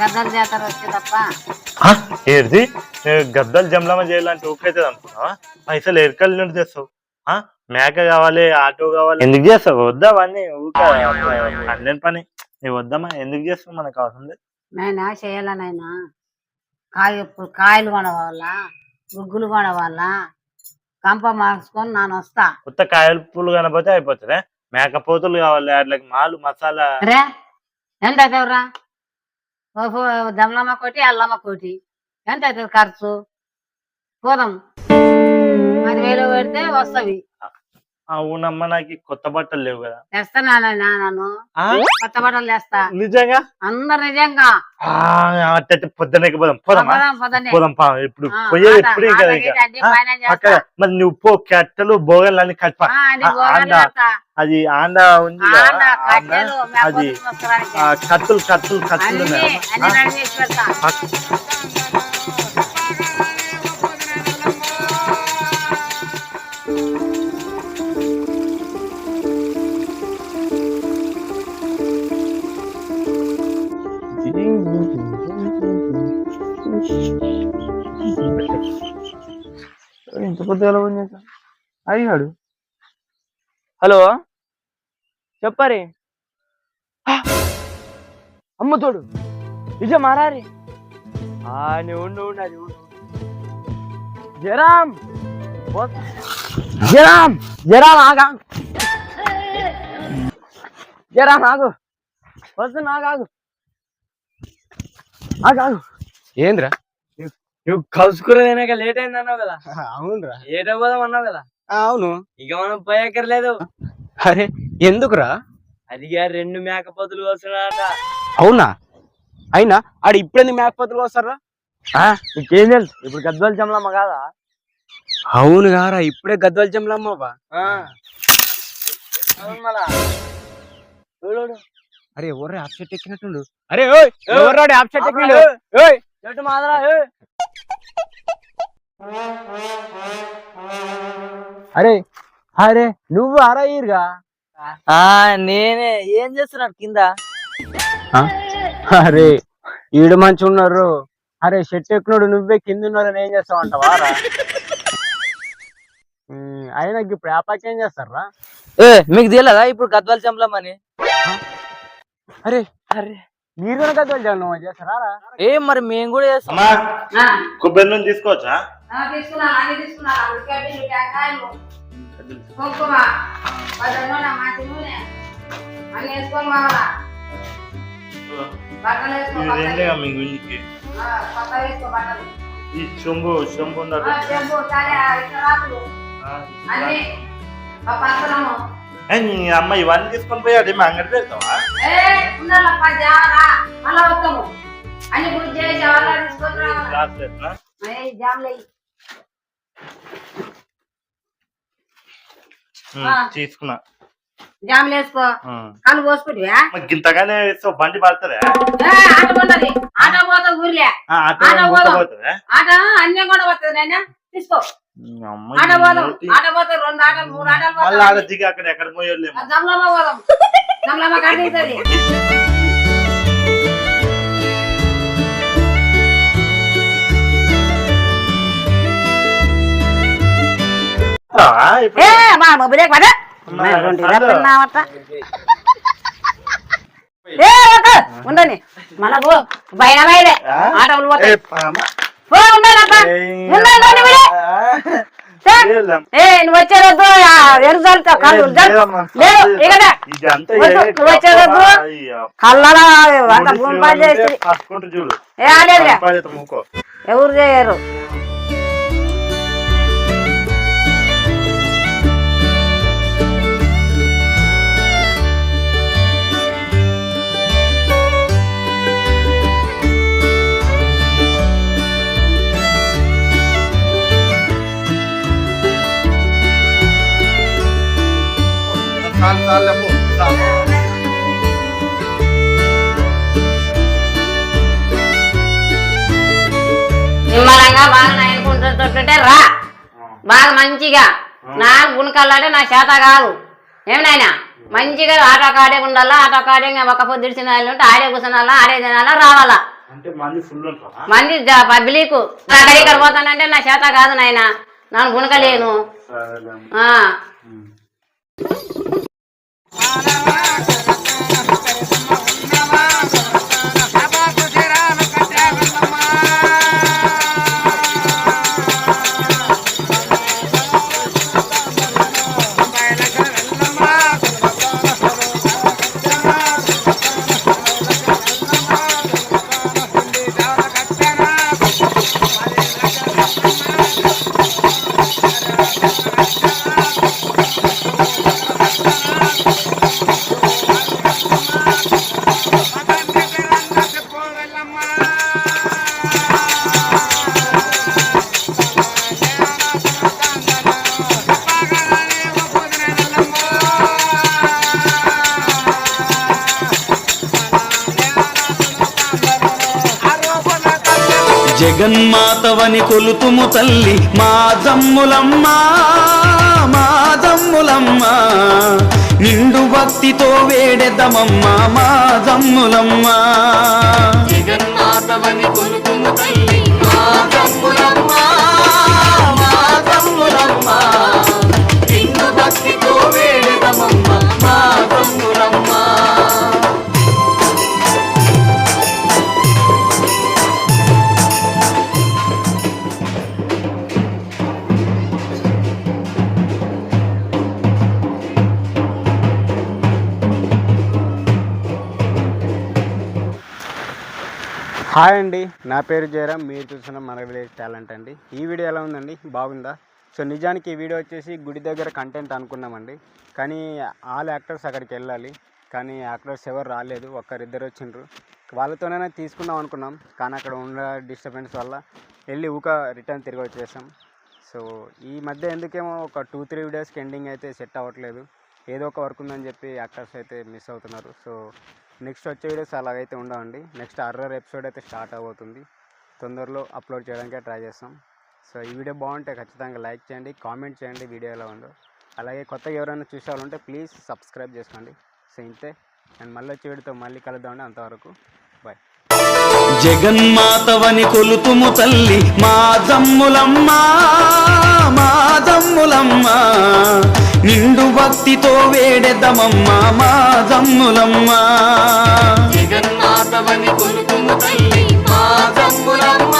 గద్దలు జాతర వచ్చే తప్ప. ఆ, ఏడిది ఏ, గద్దలు జమలమ్మ చేయాలంటే ఊకైతుంది అనుకున్నావా? పైసలు ఎరకల నుండి తెస్తావు. ఆ, మేక కావాలి ఆటో కావాలి. ఎందుకు చేస్తావు? వద్దా అవన్నీ? ఊక అన్నీ పని వద్దామా ఎందుకు చేస్తావు మనకు అవసరం నాయనా చేయాలనైనా కాయ కాయలు కొనవాలా గుగ్గులు కొనవాలా కంప మార్చుకొని నాన్న వస్తా. కొత్త కాయల పూలు కనపోతే అయిపోతుంది. మేకపోతులు కావాలి వాటికి మాలు మసాలా. రే ఎంత అవుతావురా దమలమ్మ కోటి అల్లమ్మ కోటి. ఎంత అవుతుంది ఖర్చు? పోదాం. వేలు పెడితే వస్తవి. అవునమ్మా నాకు కొత్త బట్టలు లేవు కదా. తెస్తా కొత్త బట్టలు తెస్తా. నిజంగా? అందరు నిజంగా. ఆ, అట్టయితే పొద్దునకి పోదాం పోదాం. పోదాం. పా ఇప్పుడు పోయేది ఇప్పుడు ఇంకా మరి నువ్వు పో కట్టెలు బోగలు ఆండా. చేస్తా. అది ఆండ ఉంది అది కత్తులు కత్తులు కత్తులు ఇంత పొద్దుగా అడిగాడు హలో? చెప్పరే? అమ్మతోడు నిజం మారారి ఉండు ఉండు అది ఉండు. జరాం పోత్- జరాం జరాం ఆగా జరాం ఆగు. వస్తున్నా ఆగాగు ఆగాగు ఏంద్రా? నువ్వు కలుసుకునేదాక లేట్ అయింది అన్నావు కదా అవునురా. ఏటో పోదాం అన్నావు కదా. అవును. ఇక మనం పోయక్కర్లేదు. అరే ఎందుకురా? అదిగా రెండు మేకపోతులు వస్తున్నాడట అవునా? అయినా ఆడు ఇప్పుడెందుకు మేకపోతులు వస్తారా నీకేం తెలుసు? ఇప్పుడు గద్వాల జమలమ్మ కాదా? అవును గారా ఇప్పుడే గద్వాల. చూడు అరే ఎవరు అప్సెట్ ఎక్కినట్టుండు? అరే ఓయ్ ఎవరు అప్సెట్ ఎక్కిండు? ఓయ్ చెట్టు మాదరా. అరే అరే నువ్వు అరా ఈరుగా ఆ నేనే. ఏం చేస్తున్నాడు కింద? అరే ఈడు మంచి ఉన్నారు అరే షెట్ ఎక్కినోడు నువ్వే కింద ఉన్నారని ఏం చేస్తావు అంటావారా అయినా ఇప్పుడు యాపాకి ఏం చేస్తారా ఏ మీకు తెలియదా ఇప్పుడు గద్వాల జమలమ్మని అరే అరే. మీరు కూడా గద్వాల జంగం చేస్తారా ఏ మరి మేము కూడా చేస్తాం అమ్మా ఆ, కొబ్బరి నూనె తీసుకోవచ్చా ఆ, తీసుకున్నా అన్ని తీసుకున్నా ఉడికాయలు టెంకాయలు కుంకుమ పది నూనె మంచి నూనె అన్ని వేసుకొని కావాలా బట్టలు వేసుకో ఇది బట్టలు. రెండేగా మీ గుండికి ఆ, కొత్త వేసుకో బట్టలు ఈ చెంబు చెంబు ఆ, ఉన్నది చెంబు తలే ఇతరాకులు అన్ని ఒక పత్రము ఏ, నీ అమ్మ ఇవన్నీ తీసుకొని పోయి అదే మా అంగడి పెడతావా. తీసుకున్నా జామ్లు వేసుకో. కళ్ళు పోసుకుంటువా మరి గింతగానే వేస్తావు బండి పడుతుందా ఆట ఉండదు ఆట పోతుంది ఊర్లే. పోతుందా? అన్నీ కూడా వస్తుంది నాయన తీసుకో ఆట పోతే రెండు ఆటలు మూడు ఆటలు మళ్ళీ ఆడ పోతాయి దిగి అక్కడ ఎక్కడ పోయలేము జమ్లమ్మ పోదాం. జమ్లమ్మ కడుగుతుంది ఇప్పుడు ఏ మా మొబైలే పద. అమ్మా, రెండు అదో. తిన్నావట ఏ ఒక ఉండని మన పో. బయట బయటే. ఆ? ఆటలు ఏ, పోతాయి పామ. పో ఉండనప్ప ఏయ్, ఉండండి, ఉండండి, ఉండండి. లేదమ్మా. ఏ నువ్వు వచ్చేరొద్దు ఎరు జరుగుతావు కళ్ళు ఏ, లేదమ్మా. లేదు ఇక్కడ ఇదంతా వద్దు, ఏ నువ్వు వచ్చేరొద్దు. అయ్యో. కళ్ళలో అంత చేసి. ఏ ఎవరు చేయరు? నిమ్మలంగా బాగా నయనుకుంటుంటే రా. బాగా మంచిగా. నా గుణకాలంటే నా చేత కాదు. ఏమి నాయనా? మంచిగా ఆటో కాడే ఉండాలా ఆటో కాడే ఒక పొద్దు తినాలి ఉంటే ఆడే కూర్చున్నాలా ఆడే తినాలా రావాలా? మంది పబ్లిక్. అక్కడ ఇక్కడ పోతానంటే నా చేత కాదు నాయన. నన్ను గుణకలేను. Ah, జగన్మాతవని కొలుతుము తల్లి మా జమ్ములమ్మ మా జమ్ములమ్మ. నిండు భక్తితో వేడెదమమ్మ మా జమ్ములమ్మ. జగన్మాతవని కొలుతుము తల్లి హాయ్ అండి నా పేరు జయరామ్ మీరు చూసిన మన విలేజ్ టాలెంట్ అండి. ఈ వీడియో ఎలా ఉందండి? బాగుందా? సో నిజానికి ఈ వీడియో వచ్చేసి గుడి దగ్గర కంటెంట్ అనుకున్నామండి. కానీ ఆల్ యాక్టర్స్ అక్కడికి వెళ్ళాలి. కానీ యాక్టర్స్ ఎవరు రాలేదు ఒక్కరిద్దరు వచ్చిండ్రు. వాళ్ళతోనైనా తీసుకుందాం అనుకున్నాం. కానీ అక్కడ ఉన్న డిస్టర్బెన్స్ వల్ల వెళ్ళి ఊక రిటర్న్ తిరిగి వచ్చేసాం. సో ఈ మధ్య ఎందుకేమో ఒక టూ త్రీ వీడియోస్కి ఎండింగ్ అయితే సెట్ అవ్వట్లేదు. ఏదో ఒక వర్క్ ఉందని చెప్పి యాక్టర్స్ అయితే మిస్ అవుతున్నారు. సో నెక్స్ట్ వచ్చే వీడియోస్ అలాగైతే ఉండవండి. నెక్స్ట్ అర్రర్ ఎపిసోడ్ అయితే స్టార్ట్ అవబోతుంది. తొందరలో అప్లోడ్ చేయడానికే ట్రై చేస్తాం. సో ఈ వీడియో బాగుంటే ఖచ్చితంగా లైక్ చేయండి కామెంట్ చేయండి వీడియో ఎలా ఉందో. అలాగే కొత్తగా ఎవరైనా చూసే వాళ్ళు ఉంటే ప్లీజ్ సబ్స్క్రైబ్ చేసుకోండి. సో ఇంతే. అండ్ మళ్ళీ వచ్చే వీడియోతో మళ్ళీ కలుద్దామండి. అంతవరకు బాయ్. జగన్మాతవని కొలుతుము తల్లి మా జమ్ములమ్మ మా జమ్ములమ్మ నిండు భక్తితో వేడెదమమ్మ మా జమ్ములమ్మ. జగన్మాతవని కొలుతుము తల్లి మా జమ్ములమ్మ.